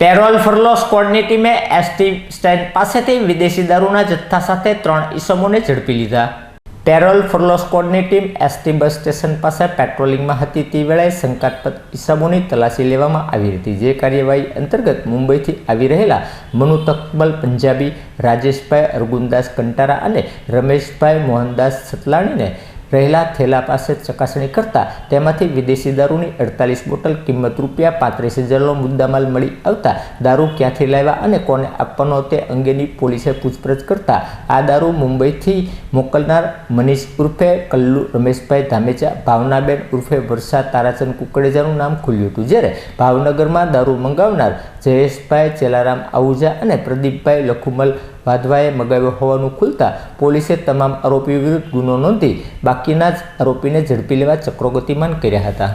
Parole furlough સ્કોડની ટીમે ST stand પાસેથી વિદેશી દારૂના જથ્થા સાથે ત્રણ ઈસમોને ઝડપી લીધા. પેરોલ ફરલો સ્કોડની ટીમ એસટી બસ સ્ટેશન પાસે પેટ્રોલિંગમાં હતી તે વેળાએ શંકાસ્પદ ઇસમોની તલાશી લેવામાં આવી હતી, જે કાર્યવાહી અંતર્ગત મુંબઈથી આવી રહેલા મનુ તકબલ પંજાબી, રાજેશભાઈ અરગુનદાસ કંટારા અને રમેશભાઈ મોહનદાસ સતલાણીને રહેલા થેલા પાસે ચકાસણી કરતા તેમાંથી વિદેશી દારૂની અડતાલીસ બોટલ કિંમત રૂપિયા પાંત્રીસ હજારનો મુદ્દામાલ મળી આવતા દારૂ ક્યાંથી લાવ્યા અને કોને આપવાનો તે અંગેની પોલીસે પૂછપરછ કરતા આ દારૂ મુંબઈથી મોકલનાર મનીષ ઉર્ફે કલ્લુ રમેશભાઈ ધામેચા, ભાવનાબેન ઉર્ફે વર્ષા તારાચંદ કુકડેજાનું નામ ખુલ્યું હતું, જ્યારે ભાવનગરમાં દારૂ મંગાવનાર જયેશભાઈ ચેલારામ આહુજા અને પ્રદીપભાઈ લખુમલ વાધવાએ મગાવ્યો હોવાનું ખુલતા પોલીસે તમામ આરોપીઓ વિરુદ્ધ ગુનો નોંધી બાકીના જ આરોપીને ઝડપી લેવા ચક્રો ગતિમાન કર્યા હતા.